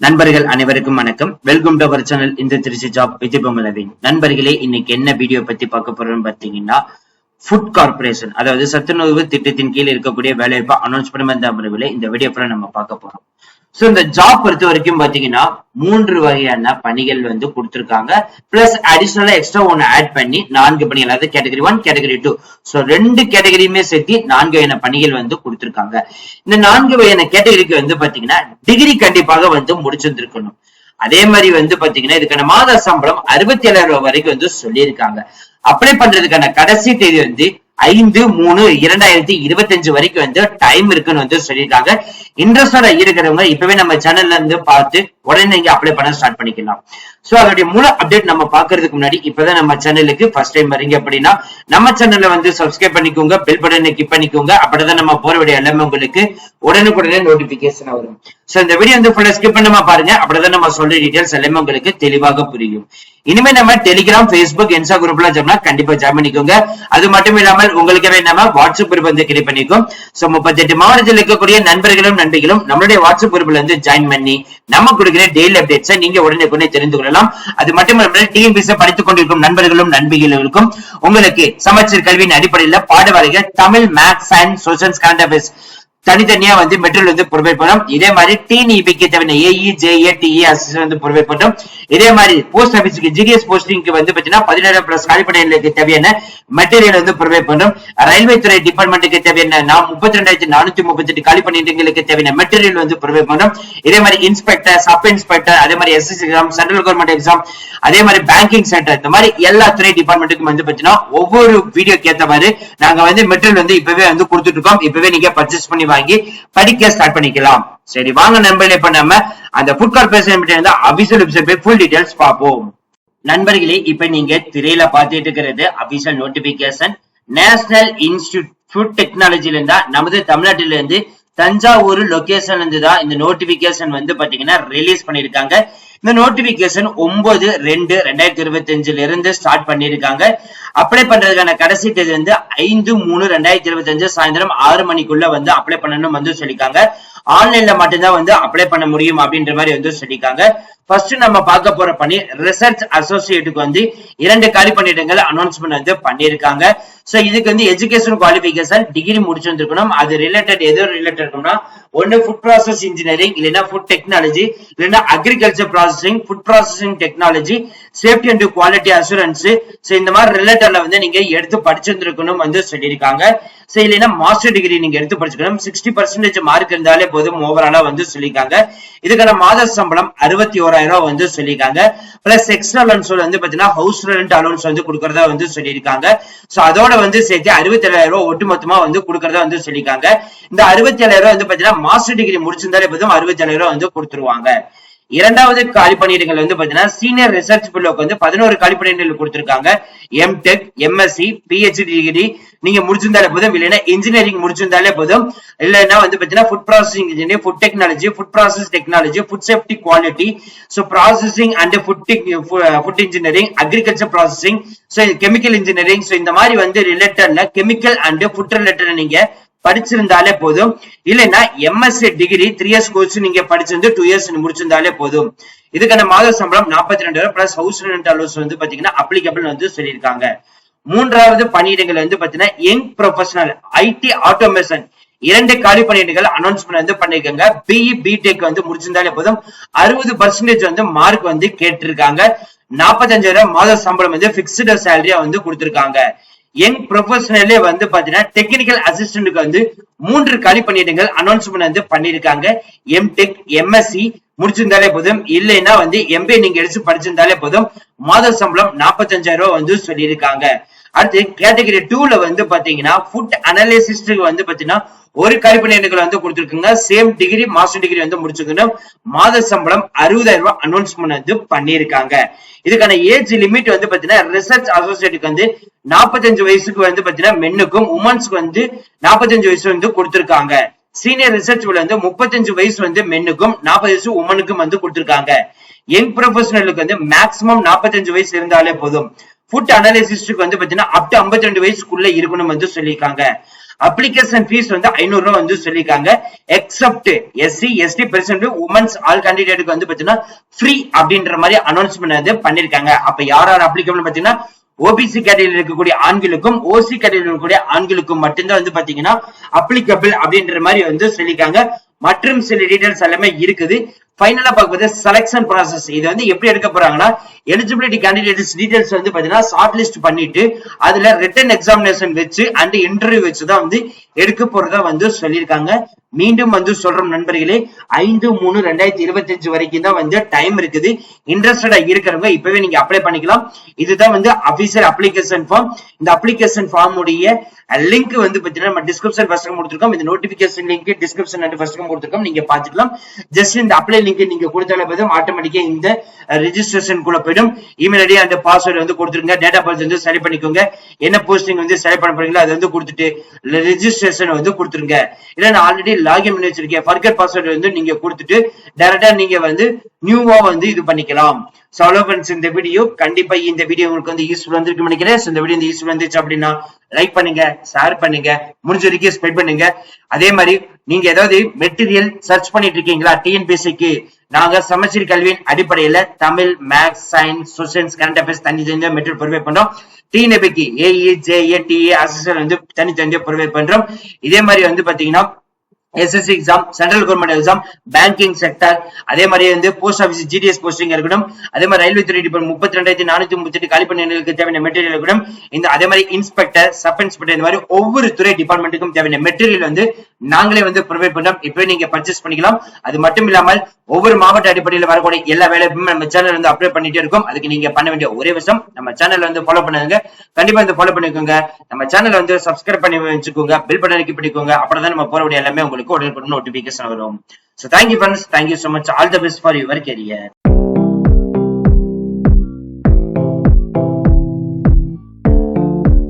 நண்பர்கள் அனைவருக்கும் வணக்கம். வெல்கம் டு அவர் சேனல் இந்த திருச்சி ஜாப் விஜயபொங்கலவின் நண்பர்களே இன்னைக்கு என்ன வீடியோ பத்தி பார்க்க போறோம்னு பாத்தீங்கன்னா ஃபுட் கார்பரேஷன் அதாவது சத்துணவு திட்டத்தின் கீழ் இருக்கக்கூடிய வேலைவாய்ப்பு அனௌன்ஸ் பண்ண வந்த அமர்வில் இந்த வீடியோ நம்ம பார்க்க போறோம். சோ இந்த ஜாப் பொறுத்த வரைக்கும் பாத்தீங்கன்னா மூன்று வகையான பணிகள் வந்து கொடுத்திருக்காங்க. பிளஸ் அடிஷனலா எக்ஸ்ட்ரா ஒன்னு ஆட் பண்ணி நான்கு பணிகள் அதாவது category one category two so ரெண்டு கேட்டகரியுமே சேர்த்து நான்கு வகையான பணிகள் வந்து கொடுத்திருக்காங்க. இந்த நான்கு வகையான கேட்டகரிக்கு வந்து பாத்தீங்கன்னா டிகிரி கண்டிப்பாக வந்து முடிச்சிருந்திருக்கணும். அதே மாதிரி வந்து பாத்தீங்கன்னா இதுக்கான மாத சம்பளம் அறுபத்தி ஏழாயிரம் ரூபாய் வரைக்கும் வந்து சொல்லியிருக்காங்க. அப்ளை பண்றதுக்கான கடைசி தேதி வந்து ஐந்து மூணு இரண்டாயிரத்தி இருபத்தி அஞ்சு வரைக்கும் வந்து டைம் இருக்குன்னு வந்து சொல்லியிருக்காங்க. இன்ட்ரெஸ்டடா இருக்கிறவங்க இப்பவே நம்ம சேனல்ல இருந்து பார்த்து உடனே நீங்க அப்ளை பண்ண ஸ்டார்ட் பண்ணிக்கலாம். சோ அதோடைய முழு அப்டேட் நம்ம பாக்குறதுக்கு முன்னாடி இப்பதான் நம்ம சேனலுக்கு ஃபர்ஸ்ட் டைம் வரீங்க அப்படின்னா நம்ம சேனல்ல வந்து சப்ஸ்கிரைப் பண்ணிக்கோங்க பெல் பட்டனை கிளிக் பண்ணிக்கோங்க அப்படிதான் நம்ம போற வீடியோ எல்லாமே உங்களுக்கு உடனுக்குடனே நோட்டிபிகேஷன் வரும். சோ இந்த வீடியோ வந்து ஃபுல்லா ஸ்கிப் பண்ணாம பாருங்க அப்படிதான் நம்ம சொல்ற டீடைல்ஸ் எல்லாமே உங்களுக்கு தெளிவாக புரியும். இனிமே நம்ம டெலிகிராம் பேஸ்புக் இன்ஸ்டா குரூப்ல ஜாம்னா கண்டிப்பா ஜாயின் பண்ணிக்கோங்க. அது மட்டும் இல்லாமல் உங்களுக்கு நம்ம வாட்ஸ்அப் குரூப் வந்து கிரியேட் பண்ணிக்கோம். சோ முப்பத்தி எட்டு மாவட்டத்தில் இருக்கக்கூடிய நண்பர்களும் நண்பிகளும் நம்மளுடைய வாட்ஸ்அப் குரூப்ல வந்து ஜாயின் பண்ணி நம்ம கொடுக்கிற டெய்லி அப்டேட்ஸை நீங்க உடனே உடனே தெரிந்து கொள்ளலாம். அது மட்டுமல்ல டிஎன்பிஎஸ் படித்துக் கொண்டிருக்கும் நண்பர்களும் நண்பிகளுக்கும் உங்களுக்கு சமச்சீர் கல்வியின் அடிப்படையில் பாடவாரிகள் Tamil maths and social current தனித்தனியா வந்து மெட்டீரியல் வந்து ப்ரொவைட் பண்ணும் இதே மாதிரி டிஎன்இபிக்கு தேவையான ஏஇ ஜேஏ டிஇ அசிஸ்டன்ட் வந்து ப்ரொவைட் பண்ணும் இதே மாதிரி போஸ்ட் ஆபீஸ்க்கு ஜிடிஎஸ் போஸ்டிங்க்கு வந்து பாத்தீங்கன்னா பதினேழு பிளஸ் காலிப்படைகளுக்கு தேவையான மெட்டீரியல் வந்து ப்ரொவைட் பண்ணும் ரயில்வே துறை டிபார்ட்மெண்ட்டுக்கு தேவையான நான் முப்பத்தி ரெண்டாயிரத்தி நானூத்தி முப்பத்தி எட்டு காலி பணியிடங்களுக்கு தேவையான மெட்டீரியல் வந்து ப்ரொவைட் பண்ணும் இதே மாதிரி இன்ஸ்பெக்டர் சப் இன்ஸ்பெக்டர் அதே மாதிரி SS exam central government exam அதே மாதிரி பேங்கிங் சென்டர் இந்த மாதிரி எல்லா துறை டிபார்ட்மெண்ட்டுக்கும் வந்து பாத்தீங்கன்னா ஒவ்வொரு வீடியோக்கு ஏத்த மாதிரி நாங்க வந்து மெட்டீரியல் வந்து இப்பவே வந்து கொடுத்துட்டு இருக்கோம். இப்பவே நீங்க பர்ச்சேஸ் பண்ணி வாங்கி படிக்க ஸ்டார்ட் பண்ணிக்கலாம். சரி வாங்க நண்பர்களே இப்ப நம்ம அந்த ஃபுட் கார்பரேஷன் வந்து அபிஷியல் வெப்சைட் போய் ஃபுல் டீடைல்ஸ் பார்ப்போம். நண்பர்களே இப்ப நீங்க திரையில பாத்துட்டு இருக்கிறது official notification national institute food டெக்னாலஜில இருந்தா நமது தமிழ்நாட்டில இருந்து தஞ்சாவூர் லொகேஷன்ல இருந்து தான் இந்த நோட்டிபிகேஷன் வந்து பாத்தீங்கன்னா ரிலீஸ் பண்ணிருக்காங்க இந்த நோட்டிபிகேஷன் ஒன்பது ரெண்டு ரெண்டாயிரத்தி இருபத்தி அஞ்சுல இருந்து ஸ்டார்ட் பண்ணிருக்காங்க அப்ளை பண்றதுக்கான கடைசி தேதி வந்து ஐந்து மூணு ரெண்டாயிரத்தி இருபத்தி அஞ்சு சாயந்தரம் ஆறு மணிக்குள்ள வந்து அப்ளை பண்ணணும் வந்து சொல்லிருக்காங்க ஆன்லைன்ல மட்டும்தான் வந்து அப்ளை பண்ண முடியும் அப்படின்ற மாதிரி வந்து சொல்லிருக்காங்க ஃபர்ஸ்ட் நம்ம பார்க்க போற பணி ரிசர்ச் அசோசியேட்டுக்கு வந்து இரண்டு காலி பணியிடங்கள் அனௌன்ஸ்மெண்ட் வந்து பண்ணியிருக்காங்க. ஸோ இதுக்கு வந்து எஜுகேஷன் குவாலிபிகேஷன் டிகிரி முடிச்சிருந்துருக்கணும். அது ரிலேட்டட் எது ரிலேட்டட் இருக்கும்னா ஒன்னு ஃபுட் ப்ராசஸ் இன்ஜினியரிங் இல்லைன்னா ஃபுட் டெக்னாலஜி இல்லைன்னா agriculture processing food processing technology safety and quality assurance so இந்த மாதிரி ரிலேட்டட்ல வந்து நீங்க எடுத்து படிச்சிருந்துருக்கணும் வந்து சொல்லியிருக்காங்க. ஸோ இல்லைன்னா மாஸ்டர் டிகிரி நீங்க எடுத்து படிச்சுக்கணும் சிக்ஸ்டி பர்சன்டேஜ் மார்க் இருந்தாலே போதும் ஓவராலா வந்து சொல்லியிருக்காங்க. இதுக்கான மாத சம்பளம் அறுபத்தி ஓராயிரம் ரூபாய் வந்து சொல்லியிருக்காங்க. பிளஸ் எக்ஸ்ட்ரா லோன்ஸ் வந்து பாத்தீங்கன்னா ஹவுஸ் ரெண்ட் அலோன்ஸ் வந்து கொடுக்கறதா வந்து சொல்லியிருக்காங்க. சோ அதோட வந்து சேர்த்து அறுபத்தி ஏழாயிரம் ரூபாய் ஒட்டுமொத்தமா வந்து கொடுக்கறதா வந்து சொல்லியிருக்காங்க. இந்த அறுபத்தி ஏழாயிரம் ரூபாய் வந்து பாத்தீங்கன்னா மாஸ்டர் டிகிரி முடிச்சிருந்தாலே போதும் அறுபத்தி ஏழாயிரம் ரூபாய் வந்து கொடுத்துருவாங்க. இரண்டாவது காலி பணியிடங்கள் வந்து பாத்தீங்கன்னா சீனியர் ரிசர்ச் பில்லோக்கு வந்து பதினோரு காலி பணியிடங்கள் கொடுத்திருக்காங்க. எம்டெக் எம்எஸ்சி பிஹெச்டி டிகிரி நீங்க முடிச்சிருந்தாலே போதும் இல்லைன்னா இன்ஜினியரிங் முடிச்சிருந்தாலே போதும். இல்லைன்னா வந்து பாத்தீங்கன்னா food processing engineer food technology food process technology food safety quality so processing and food food engineering agriculture processing so chemical engineering so இந்த மாதிரி வந்து ரிலேட்டட்ல கெமிக்கல் அண்ட் ஃபுட் ரிலேட்டட் நீங்க படிச்சிருந்தாலே போதும். இல்லைன்னா MSc degree three years course நீங்க படிச்சிருந்து டூ இயர்ஸ் முடிச்சிருந்தாலே போதும். இதுக்கான மாத சம்பளம் நாற்பத்தி ரெண்டு ரூபாய் பிளஸ் ஹவுஸ் ரெண்ட் அலோஸ் வந்து பாத்தீங்கன்னா அப்ளிகபிள் வந்து சொல்லியிருக்காங்க. மூன்றாவது பணியிடங்கள் வந்து பாத்தீங்கன்னா யங் ப்ரொஃபஷனல் ஐடி ஆட்டோமேஷன் இரண்டு காலி பணியிடங்கள் அனௌன்ஸ்மெண்ட் வந்து பண்ணிருக்காங்க. பிஇ பிடெக் வந்து முடிச்சிருந்தாலே போதும். அறுபது பர்சன்டேஜ் வந்து மார்க் வந்து கேட்டிருக்காங்க. நாற்பத்தஞ்சாயிரம் மாத சம்பளம் வந்து பிக்ஸ்டு சேலரியா வந்து கொடுத்திருக்காங்க. யங் ப்ரொஃபஷனலே வந்து பாத்தீங்கன்னா டெக்னிக்கல் அசிஸ்டன்ட்க்கு வந்து மூன்று காலி பணியிடங்கள் அனௌன்ஸ்மெண்ட் வந்து பண்ணிருக்காங்க எம்டெக் எம்எஸ்சி முடிச்சிருந்தாலே போதும். இல்லைன்னா வந்து எம்பிஏ நீங்க எடுத்து படிச்சிருந்தாலே போதும். மாத சம்பளம் நாற்பத்தஞ்சாயிரம் ரூபாய் வந்து சொல்லியிருக்காங்க. அடுத்து கேட்டகரி டூல வந்து பாத்தீங்கன்னா ஃபுட் அனாலிசிஸ்டுக்கு வந்து பாத்தீங்கன்னா ஒரு கல்விநிலையங்கள் வந்து கொடுத்துருக்குங்க. சேம் டிகிரி மாஸ்டர் டிகிரி வந்து முடிச்சுக்கணும் மாத சம்பளம் அறுபதாயிரம் ரூபாய் அனௌன்ஸ்மெண்ட் வந்து பண்ணியிருக்காங்க. இதுக்கான ஏஜ் லிமிட் வந்து பாத்தீங்கன்னா ரிசர்ச் அசோசியேட்டுக்கு வந்து நாற்பத்தஞ்சு வயசுக்கு வந்து பாத்தீங்கன்னா மென்னுக்கும் உமன்ஸ்க்கு வந்து நாற்பத்தஞ்சு வயசு வந்து கொடுத்துருக்காங்க. சீனியர் ரிசர்ச் வந்து முப்பத்தஞ்சு வயசு வந்து மென்னுக்கும் நாற்பது வயசு உமனுக்கும் வந்து கொடுத்துருக்காங்க. யங் ப்ரொஃபஷனலுக்கு வந்து மேக்சிமம் நாற்பத்தஞ்சு வயசு இருந்தாலே போதும். ஃபுட் அனாலிசிஸ்டுக்கு வந்து பாத்தீங்கன்னா அப் டு ஐம்பத்தி ரெண்டு வயசுக்குள்ள இருக்கணும் வந்து சொல்லியிருக்காங்க. அப்ளிகேஷன் ஃபீஸ் வந்து ஐநூறு ரூபா வந்து சொல்லியிருக்காங்க. Except SC ST percent women's all கேண்டிடேட்டுக்கு வந்து பாத்தீங்கன்னா ஃப்ரீ அப்படின்ற மாதிரி அனௌன்ஸ்மெண்ட் வந்து பண்ணிருக்காங்க அப்ப யார் யார் அப்ளிகபிள் பாத்தீங்கன்னா ஓபிசி கேட்டகரியில் இருக்கக்கூடிய ஆண்களுக்கும் ஓசி கேட்டகரியில் இருக்கக்கூடிய ஆண்களுக்கும் மட்டும்தான் வந்து பாத்தீங்கன்னா அப்ளிகபிள் அப்படின்ற மாதிரி வந்து சொல்லியிருக்காங்க. மற்றும் சில டீடைல்ஸ் எல்லாமே இருக்குது. ஃபைனலா பார்க்கும்போது செலெக்ஷன் ப்ராசஸ் இது வந்து எப்படி எடுக்க போறாங்கன்னா எலிஜிபிலிட்டி கேண்டிடேட்ஸ் டீடைல்ஸ் வந்து பாத்தீங்கன்னா ஷார்ட் லிஸ்ட் பண்ணிட்டு அதுல ரிட்டன் எக்ஸாமினேஷன் வச்சு அண்ட் இன்டர்வியூ வச்சு தான் வந்து எடுக்க போறதா வந்து சொல்லியிருக்காங்க. மீண்டும் வந்து சொல்றோம் நண்பர்களே ஐந்து மூணு ரெண்டாயிரத்தி இருபத்தி அஞ்சு வரைக்கும் தான் வந்து டைம் இருக்குது. இன்ட்ரெஸ்டடா இருக்கிறவங்க இப்பவே நீங்க அப்ளை பண்ணிக்கலாம். இதுதான் வந்து அபிஷியல் அப்ளிகேஷன் ஃபார்ம் இந்த அப்ளிகேஷன் ஃபார்ம் உடைய லிங்க் வந்து பாத்தீங்கன்னா நம்ம டிஸ்கிரிப்ஷன் ஃபர்ஸ்ட் கொடுத்துருக்கோம். இந்த நோட்டிபிகேஷன் லிங்க் டிஸ்கிரிப்ஷன் ஃபர்ஸ்ட் கொடுத்துருக்கோம். நீங்க பாத்துக்கலாம் ஜஸ்ட் இந்த அப்ளை லிங்க் நீங்க கொடுத்தாலே போதும். ஆட்டோமேட்டிக்கா இந்த ரிஜிஸ்ட்ரேஷன் கூட போயிடும். இமெயில் ஐடி அண்ட் பாஸ்வேர்டு வந்து கொடுத்துருங்க. டேட்டா பர்த் வந்து சரி பண்ணிக்கோங்க. என்ன போஸ்டிங் வந்து சரி பண்ண போறீங்களோ அதை வந்து கொடுத்துட்டு ரிஜிஸ்ட்ரேஷன் வந்து கொடுத்துருங்க. இல்ல நான் ஆல்ரெடி லாகின் பண்ணி வச்சிருக்கேன். ஃபர்கட் பாஸ்வேர்டு வந்து நீங்க கொடுத்துட்டு டேரக்டா நீங்க வந்து நியூவா வந்து இது பண்ணிக்கலாம். சோ ஃப்ரெண்ட்ஸ் இந்த வீடியோ கண்டிப்பா இந்த வீடியோ உங்களுக்கு வந்து யூஸ்ஃபுல் வந்திருக்கு நினைக்கிறேன். இந்த வீடியோ வந்து யூஸ்ஃபுல் வந்துச்சு அப்படின்னா லைக் பண்ணுங்க ஷேர் பண்ணுங்க முடிஞ்ச வரைக்கும் ஸ்ப்ரெட் பண்ணுங்க. அதே மாதிரி நீங்க ஏதாவது மெட்டீரியல் சர்ச் பண்ணிட்டு இருக்கீங்களா? டிஎன்பிஎஸ்சிக்கு நாங்க சமச்சீர் கல்வியின் அடிப்படையில Tamil maths science socials current affairs தனி தனியா மெட்டீரியல் ப்ரொவைட் பண்றோம். டிஎன்பிக்கு ஏஇ ஜேஏ டிஏ அசிஸ்டன்ட் வந்து தனித்தனியாக ப்ரொவைட் பண்றோம். இதே மாதிரி வந்து பாத்தீங்கன்னா SSC exam central government exam banking sector அதே மாதிரி வந்து போஸ்ட் ஆஃபீஸ் ஜிடிஎஸ் போஸ்டிங் இருக்கட்டும் அதே மாதிரி ரயில்வே துறை டிபார்ட்மெண்ட் முப்பத்தி ரெண்டாயிரத்தி நானூத்தி முப்பத்தி எட்டு காலிப்பணிகளுக்கு தேவையான மெட்டீரியல் இருக்கட்டும் இந்த அதே மாதிரி இன்ஸ்பெக்டர் சப் இன்ஸ்பெக்டர் இந்த மாதிரி ஒவ்வொரு துறை டிபார்ட்மெண்ட்டுக்கும் தேவையான மெட்டீரியல் வந்து நாங்களே வந்து ப்ரொவைட் பண்ணோம் இப்போ நீங்க பர்ச்சேஸ் பண்ணிக்கலாம். அது மட்டும் இல்லாமல் ஒவ்வொரு மாவட்ட அடிப்படையில் வரக்கூடிய எல்லா வேலையும் நம்ம சேனல் வந்து அப்ளை பண்ணிட்டே இருக்கோம். அதுக்கு நீங்க பண்ண வேண்டிய ஒரே விஷயம் நம்ம சேனல் வந்து ஃபாலோ பண்ணுங்க கண்டிப்பா வந்து ஃபாலோ பண்ணிக்கோங்க. நம்ம சேனல் வந்து சப்ஸ்கிரைப் பண்ணி வச்சுக்கோங்க. பில் பட்டன் கிளிக் பண்ணிக்கோங்க. அப்பதான் நம்ம போற வேண்டிய எல்லாமே உங்களுக்கு உடனுக்குடன் நோட்டிபிகேஷன் வரும். So thank you friends thank you so much all the best for your career